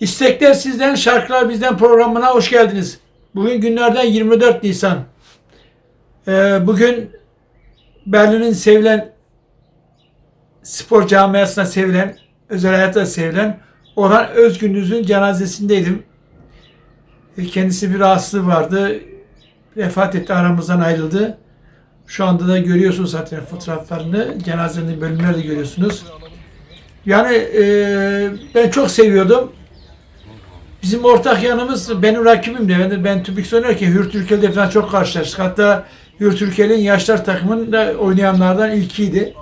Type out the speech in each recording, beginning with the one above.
İstekler sizden, şarkılar bizden programına hoş geldiniz. Bugün günlerden 24 Nisan. Ee, bugün Berlin'in sevilen spor camiasına sevilen, özel hayatta sevilen Orhan Özgündüz'ün cenazesindeydim. E, Kendisi bir rahatsızlığı vardı. Vefat etti, aramızdan ayrıldı. Şu anda da görüyorsunuz zaten fotoğraflarını, cenazenin bölümleri de görüyorsunuz. Yani e, ben çok seviyordum. Bizim ortak yanımız benim rakibim de. Ben, ben Tübük oynarken Hür Türkiye'de falan çok karşılaştık. Hatta Hür Türkiye'nin yaşlar takımında oynayanlardan ilkiydi.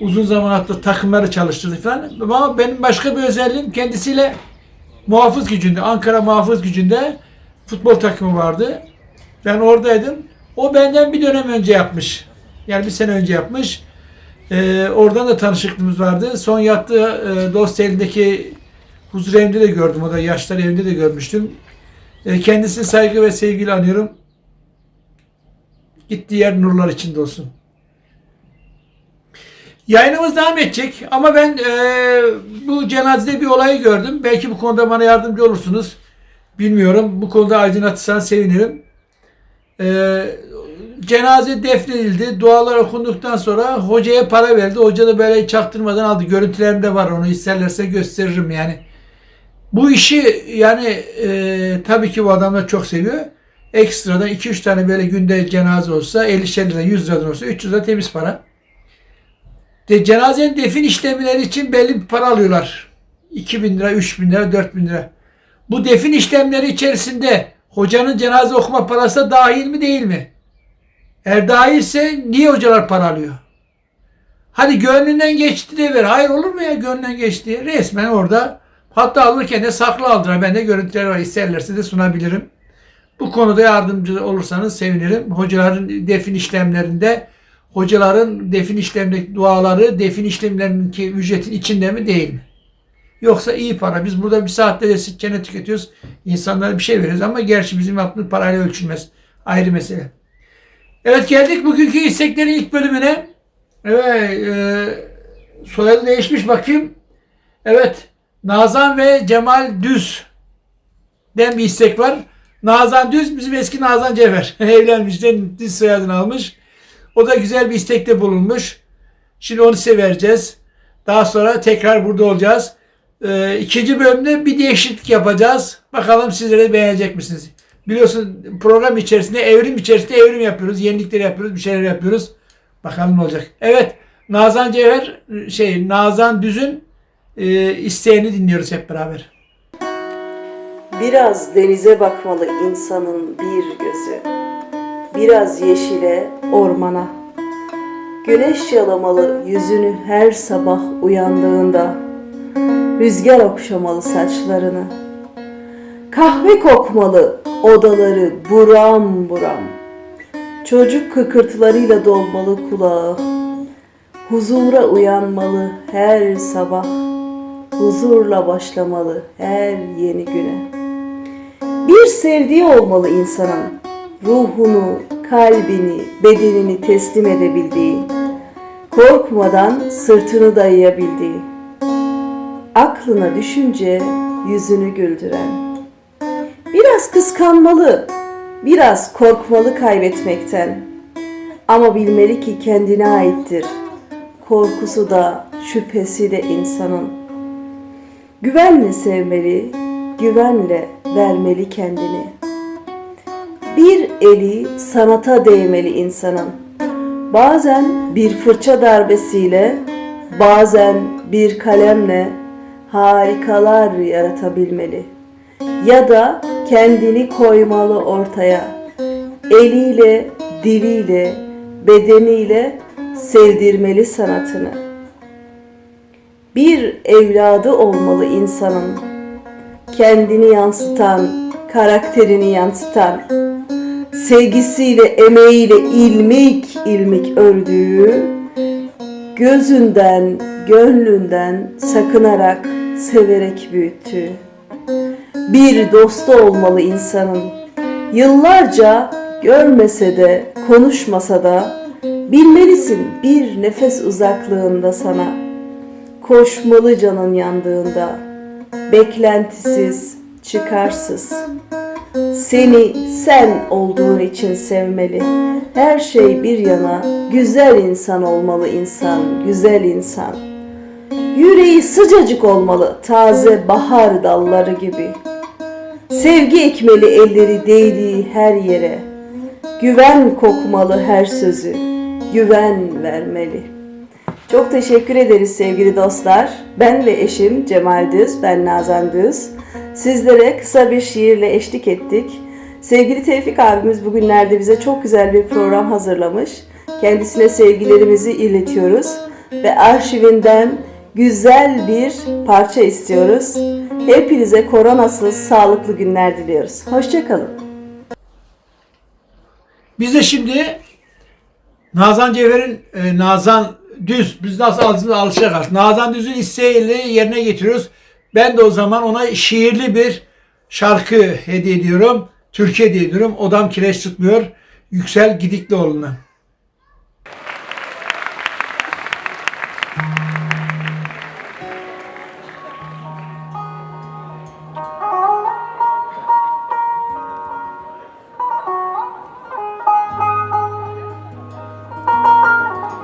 Uzun zaman hatta takımları çalıştırdı falan. Ama benim başka bir özelliğim kendisiyle muhafız gücünde, Ankara muhafız gücünde futbol takımı vardı. Ben oradaydım. O benden bir dönem önce yapmış. Yani bir sene önce yapmış. Ee, oradan da tanışıklığımız vardı. Son yattığı e, dost elindeki huzur evinde de gördüm. O da yaşlar evinde de görmüştüm. E, kendisini saygı ve sevgiyle anıyorum. Gittiği yer nurlar içinde olsun. Yayınımız devam edecek ama ben e, bu cenazede bir olayı gördüm. Belki bu konuda bana yardımcı olursunuz. Bilmiyorum. Bu konuda aydınlatırsanız sevinirim. E, cenaze defnedildi. Dualar okunduktan sonra hocaya para verdi. Hoca da böyle çaktırmadan aldı. Görüntülerimde var. Onu isterlerse gösteririm yani. Bu işi yani e, tabii ki bu adamlar çok seviyor. Ekstradan 2-3 tane böyle günde cenaze olsa 50 liradan 100 liradan olsa 300 lira temiz para. De, cenazenin defin işlemleri için belli bir para alıyorlar. 2000 lira, 3000 lira, 4000 lira. Bu defin işlemleri içerisinde hocanın cenaze okuma parası da dahil mi değil mi? Eğer dahilse niye hocalar para alıyor? Hadi gönlünden geçti de ver. Hayır olur mu ya gönlünden geçti? Resmen orada hatta alırken de saklı aldılar. Bende görüntüler var. İsterlerse de sunabilirim. Bu konuda yardımcı olursanız sevinirim. Hocaların defin işlemlerinde hocaların defin işlemindeki duaları defin işlemlerindeki ücretin içinde mi değil mi? Yoksa iyi para. Biz burada bir saatte de çene tüketiyoruz. İnsanlara bir şey veriyoruz ama gerçi bizim yaptığımız parayla ölçülmez. Ayrı mesele. Evet geldik bugünkü isteklerin ilk bölümüne. Evet e, soyadı değişmiş bakayım. Evet Nazan ve Cemal Düz'den bir istek var. Nazan Düz bizim eski Nazan Cevher. Evlenmişler Düz soyadını almış. O da güzel bir istekte bulunmuş. Şimdi onu size vereceğiz. Daha sonra tekrar burada olacağız. Ee, ikinci bölümde bir değişiklik yapacağız. Bakalım sizlere beğenecek misiniz? Biliyorsun program içerisinde evrim içerisinde evrim yapıyoruz. Yenilikler yapıyoruz. Bir şeyler yapıyoruz. Bakalım ne olacak. Evet. Nazan Cevher şey Nazan Düz'ün e, isteğini dinliyoruz hep beraber. Biraz denize bakmalı insanın bir gözü. Biraz yeşile, ormana. Güneş yalamalı yüzünü her sabah uyandığında. Rüzgar okşamalı saçlarını. Kahve kokmalı odaları buram buram. Çocuk kıkırtılarıyla dolmalı kulağı. Huzura uyanmalı her sabah. Huzurla başlamalı her yeni güne. Bir sevdiği olmalı insanın. Ruhunu, kalbini, bedenini teslim edebildiği. Korkmadan sırtını dayayabildiği. Aklına düşünce yüzünü güldüren. Biraz kıskanmalı, biraz korkmalı kaybetmekten. Ama bilmeli ki kendine aittir. Korkusu da, şüphesi de insanın. Güvenle sevmeli, güvenle vermeli kendini. Bir eli sanata değmeli insanın. Bazen bir fırça darbesiyle, bazen bir kalemle harikalar yaratabilmeli. Ya da kendini koymalı ortaya. Eliyle, diliyle, bedeniyle sevdirmeli sanatını bir evladı olmalı insanın. Kendini yansıtan, karakterini yansıtan, sevgisiyle, emeğiyle ilmik ilmik ördüğü, gözünden, gönlünden sakınarak, severek büyüttüğü. Bir dostu olmalı insanın. Yıllarca görmese de, konuşmasa da bilmelisin bir nefes uzaklığında sana.'' Koşmalı canın yandığında, beklentisiz, çıkarsız. Seni sen olduğun için sevmeli. Her şey bir yana, güzel insan olmalı insan, güzel insan. Yüreği sıcacık olmalı, taze bahar dalları gibi. Sevgi ekmeli elleri değdiği her yere. Güven kokmalı her sözü, güven vermeli. Çok teşekkür ederiz sevgili dostlar. Ben ve eşim Cemal Düz, ben Nazan Düz. Sizlere kısa bir şiirle eşlik ettik. Sevgili Tevfik abimiz bugünlerde bize çok güzel bir program hazırlamış. Kendisine sevgilerimizi iletiyoruz ve arşivinden güzel bir parça istiyoruz. Hepinize koronasız sağlıklı günler diliyoruz. Hoşçakalın. Biz de şimdi Nazan Cevher'in e, Nazan Düz, biz nasıl ağzımıza alışacak Nazan Düz'ün isteğini yerine getiriyoruz. Ben de o zaman ona şiirli bir şarkı hediye ediyorum. Türkiye hediye ediyorum. Odam kireç tutmuyor. Yüksel Gidiklioğlu'na.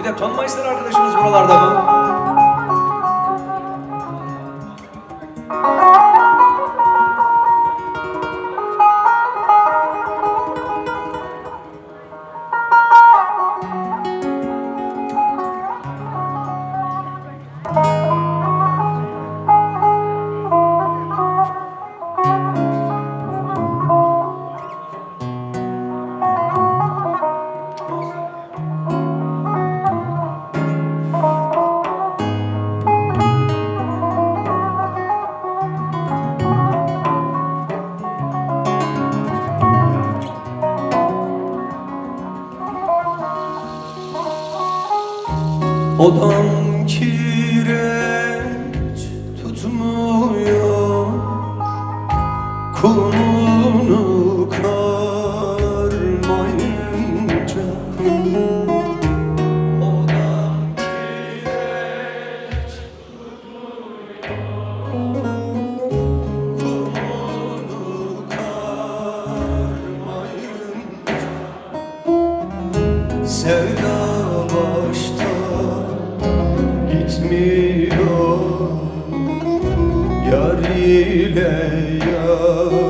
Bir de Tonmeister arkadaşımız buralarda mı? Odam ile yatmayınca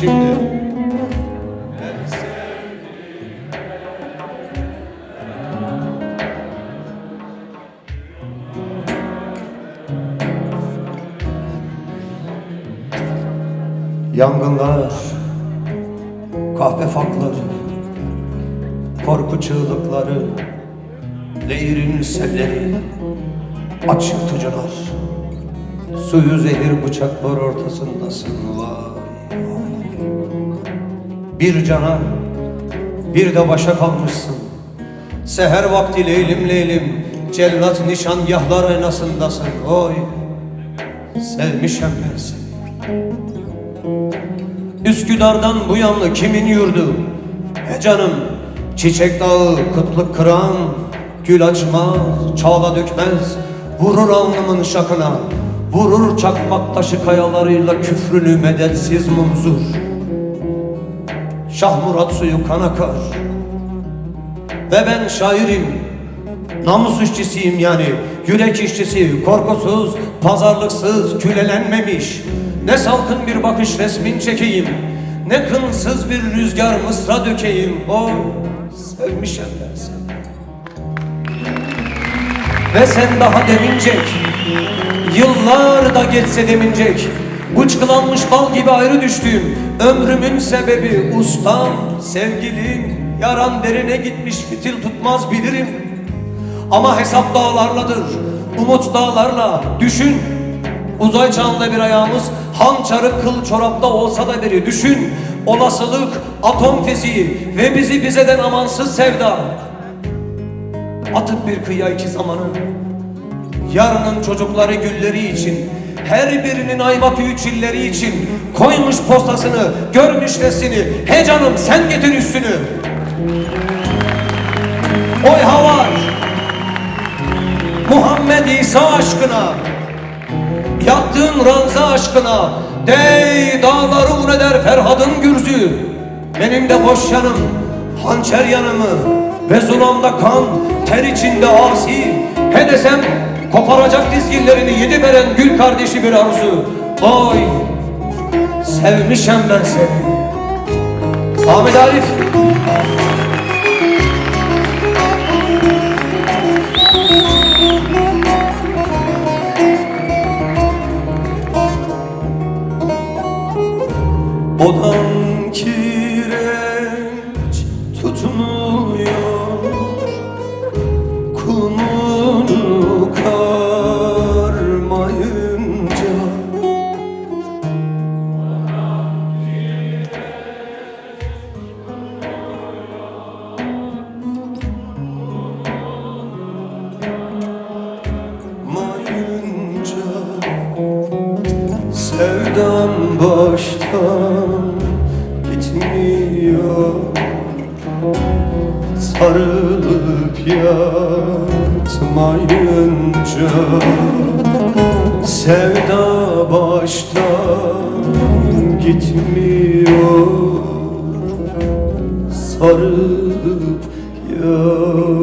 Şimdi Yangınlar, kahve fakları, korku çığlıkları, Nehrin selleri, aç yırtıcılar, suyu zehir bıçaklar ortasındasın vay. Bir cana, bir de başa kalmışsın. Seher vakti leylim leylim, cellat nişangahlar aynasındasın oy. Sevmişem ben seni. Üsküdar'dan bu yanlı kimin yurdu? He canım Çiçek dağı kıtlık kıran Gül açmaz, çağla dökmez Vurur alnımın şakına Vurur çakmak taşı kayalarıyla Küfrünü medetsiz mumzur Şah Murat suyu kan akar Ve ben şairim Namus işçisiyim yani. Yürek işçisi Korkusuz, pazarlıksız, külelenmemiş. Ne salkın bir bakış resmin çekeyim Ne kınsız bir rüzgar mısra dökeyim. O sevmişem ben seni. Ve sen daha demincek Yıllar da geçse demincek Bıçkılanmış bal gibi ayrı düştüğüm Ömrümün sebebi ustam, sevgilim Yaran derine gitmiş fitil tutmaz bilirim. Ama hesap dağlarladır Umut dağlarla düşün. Uzay çağında bir ayağımız Hançarı kıl çorapta olsa da biri düşün. Olasılık, atom fiziği Ve bizi bizeden amansız sevda. Atıp bir kıyıya iki zamanı Yarının çocukları gülleri için her birinin ayva tüyü çilleri için koymuş postasını, görmüş resmini. He canım sen getir üstünü. Oy havar. Muhammed İsa aşkına. Yattığın ranza aşkına. Dey dağları un eder Ferhad'ın gürzü. Benim de boş yanım, hançer yanımı. Ve zulamda kan, ter içinde asi. He desem koparacak dizginlerini yedi veren gül kardeşi bir arzu. Oy sevmişem ben seni. Ahmet Arif. Odan Sarılıp yatmayınca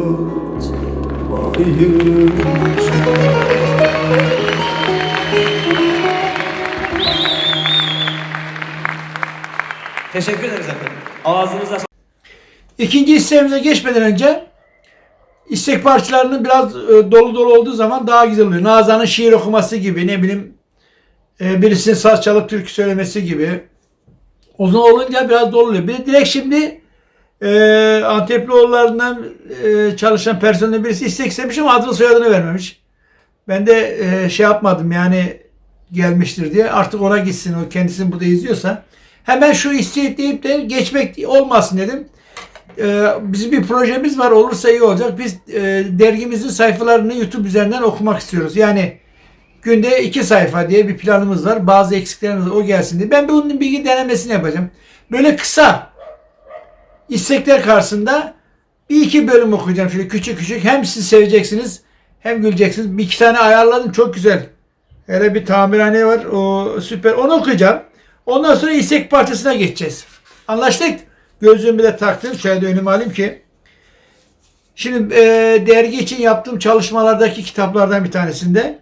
Teşekkür ederiz efendim. Ağzınıza İkinci isteğimize geçmeden önce istek parçalarının biraz e, dolu dolu olduğu zaman daha güzel oluyor. Nazan'ın şiir okuması gibi ne bileyim e, birisinin saz çalıp türkü söylemesi gibi. Uzun olunca biraz dolu oluyor. Bir direkt şimdi e, Anteplioğullarından e, çalışan personelin birisi istek istemiş ama adını soyadını vermemiş. Ben de e, şey yapmadım yani gelmiştir diye. Artık ona gitsin o kendisini burada izliyorsa. Hemen şu isteği deyip de geçmek olmasın dedim. Ee, bizim bir projemiz var. Olursa iyi olacak. Biz e, dergimizin sayfalarını YouTube üzerinden okumak istiyoruz. Yani günde iki sayfa diye bir planımız var. Bazı eksiklerimiz var. O gelsin diye. Ben bunun bilgi denemesini yapacağım. Böyle kısa istekler karşısında bir iki bölüm okuyacağım. Şöyle küçük küçük. Hem siz seveceksiniz hem güleceksiniz. Bir iki tane ayarladım. Çok güzel. Hele bir tamirhane var. O süper. Onu okuyacağım. Ondan sonra istek parçasına geçeceğiz. Anlaştık. Gözlüğümü de taktım. Şöyle de önüme alayım ki. Şimdi e, dergi için yaptığım çalışmalardaki kitaplardan bir tanesinde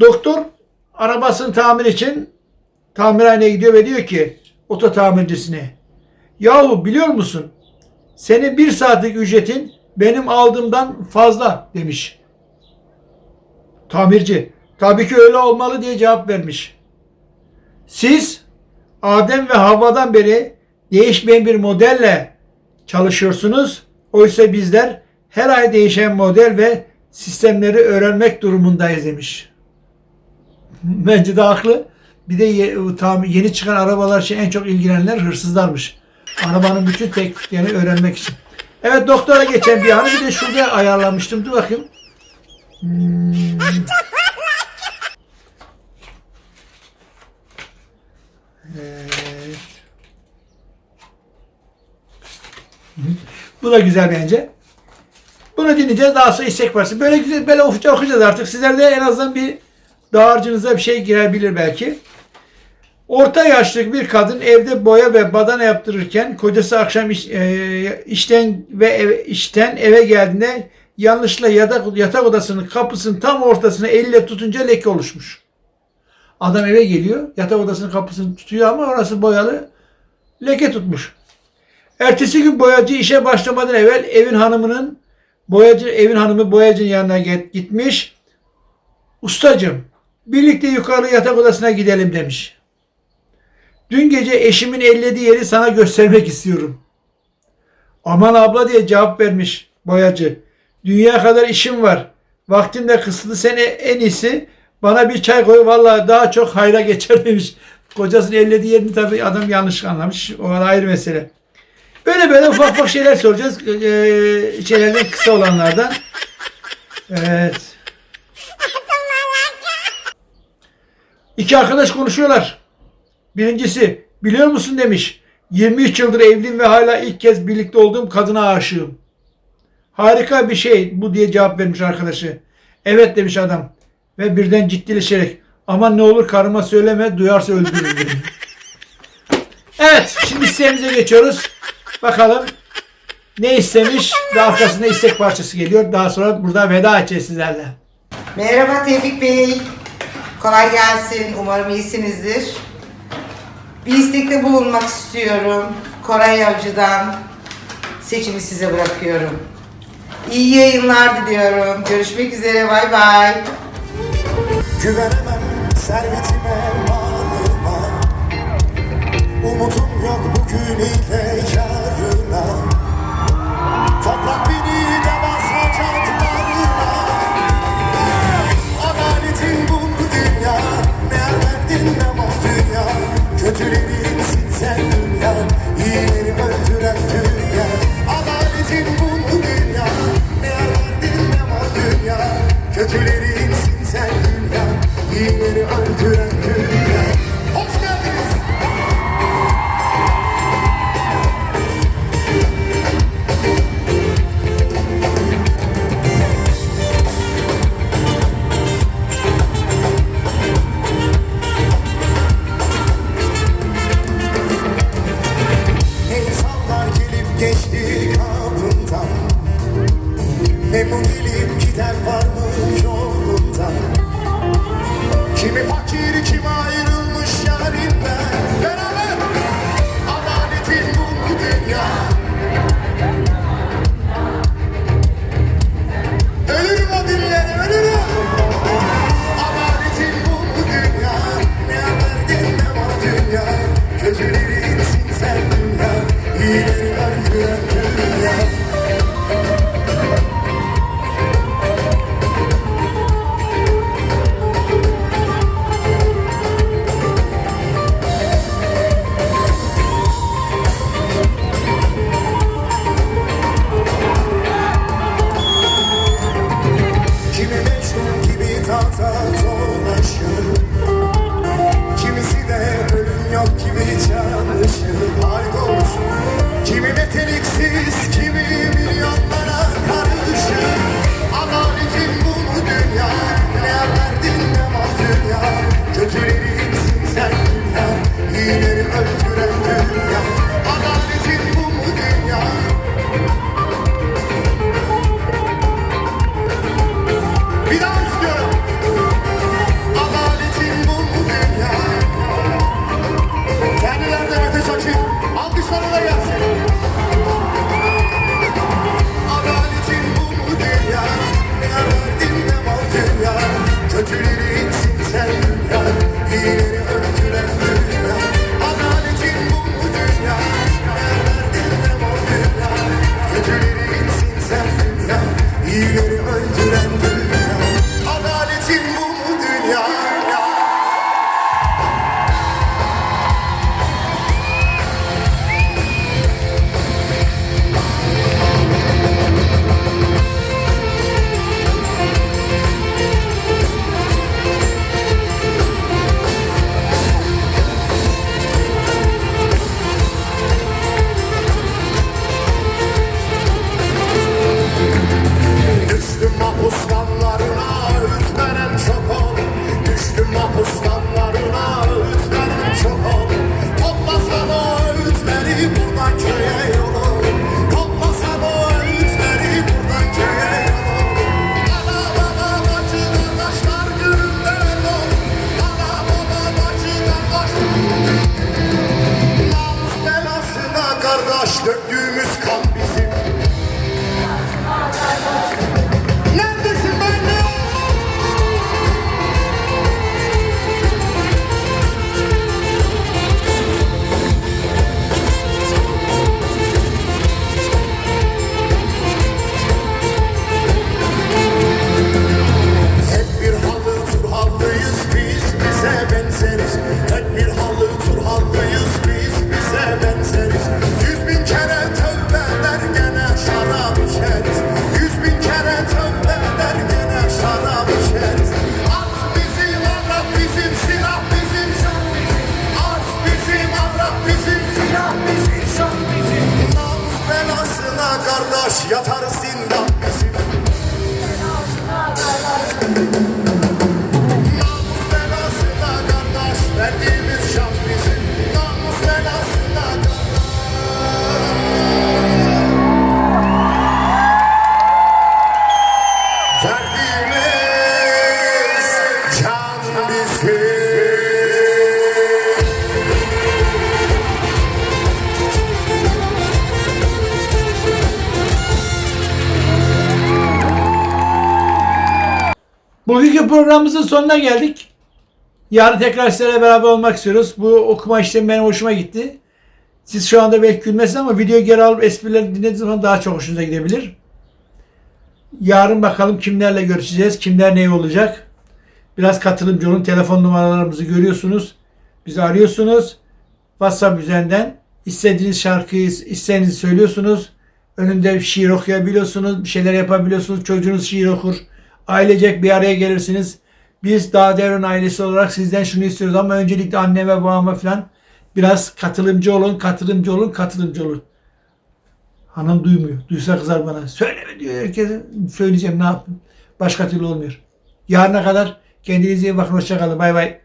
doktor arabasını tamir için tamirhaneye gidiyor ve diyor ki oto tamircisine yahu biliyor musun senin bir saatlik ücretin benim aldığımdan fazla demiş. Tamirci tabii ki öyle olmalı diye cevap vermiş. Siz Adem ve Havva'dan beri değişmeyen bir modelle çalışıyorsunuz. Oysa bizler her ay değişen model ve sistemleri öğrenmek durumundayız demiş. Bence de haklı. Bir de yeni çıkan arabalar için en çok ilgilenenler hırsızlarmış. Arabanın bütün tekniklerini öğrenmek için. Evet doktora geçen bir anı bir de şurada ayarlamıştım. Dur bakayım. Hmm. Evet. Bu da güzel bence. Bunu dinleyeceğiz. Daha sonra istek parçası. Böyle güzel böyle okuyacağız artık. Sizler de en azından bir dağarcığınıza bir şey girebilir belki. Orta yaşlı bir kadın evde boya ve badana yaptırırken kocası akşam iş- e, işten ve eve, işten eve geldiğinde yanlışla yatak, yatak odasının kapısının tam ortasına elle tutunca leke oluşmuş. Adam eve geliyor. Yatak odasının kapısını tutuyor ama orası boyalı. Leke tutmuş. Ertesi gün boyacı işe başlamadan evvel evin hanımının boyacı evin hanımı boyacının yanına gitmiş. Ustacım birlikte yukarı yatak odasına gidelim demiş. Dün gece eşimin ellediği yeri sana göstermek istiyorum. Aman abla diye cevap vermiş boyacı. Dünya kadar işim var. Vaktim de kısıtlı. Sen e- en iyisi bana bir çay koy. Vallahi daha çok hayra geçer demiş. Kocasının ellediği yerini tabii adam yanlış anlamış. O da ayrı mesele. Böyle böyle ufak ufak şeyler soracağız. Ee, şeylerden kısa olanlardan. Evet. İki arkadaş konuşuyorlar. Birincisi biliyor musun demiş. 23 yıldır evliyim ve hala ilk kez birlikte olduğum kadına aşığım. Harika bir şey bu diye cevap vermiş arkadaşı. Evet demiş adam. Ve birden ciddileşerek aman ne olur karıma söyleme duyarsa öldürür beni. Evet şimdi isteğimize geçiyoruz. Bakalım ne istemiş ve arkasında istek parçası geliyor. Daha sonra burada veda edeceğiz sizlerle. Merhaba Tevfik Bey. Kolay gelsin. Umarım iyisinizdir. Bir istekte bulunmak istiyorum. Koray Avcı'dan seçimi size bırakıyorum. İyi yayınlar diliyorum. Görüşmek üzere. Bay bay. Güvenemem servetime, malıma Umudum yok bugün ile yarına Memnun değilim gider var mı yolundan Kimi fakir kimi ayrı Alkışlarla gelsin. thank you programımızın sonuna geldik. Yarın tekrar sizlerle beraber olmak istiyoruz. Bu okuma işlemi benim hoşuma gitti. Siz şu anda belki gülmezsiniz ama videoyu geri alıp esprileri dinlediğiniz zaman daha çok hoşunuza gidebilir. Yarın bakalım kimlerle görüşeceğiz, kimler ne olacak. Biraz katılımcı olun. Telefon numaralarımızı görüyorsunuz. Bizi arıyorsunuz. WhatsApp üzerinden istediğiniz şarkıyı istediğinizi söylüyorsunuz. Önünde şiir okuyabiliyorsunuz. Bir şeyler yapabiliyorsunuz. Çocuğunuz şiir okur. Ailecek bir araya gelirsiniz. Biz Dağ Devran ailesi olarak sizden şunu istiyoruz ama öncelikle anneme babama falan biraz katılımcı olun, katılımcı olun, katılımcı olun. Hanım duymuyor. Duysa kızar bana. Söyleme diyor herkese. Söyleyeceğim ne yapayım. Başka türlü olmuyor. Yarına kadar kendinize iyi bakın. Hoşçakalın. Bay bay.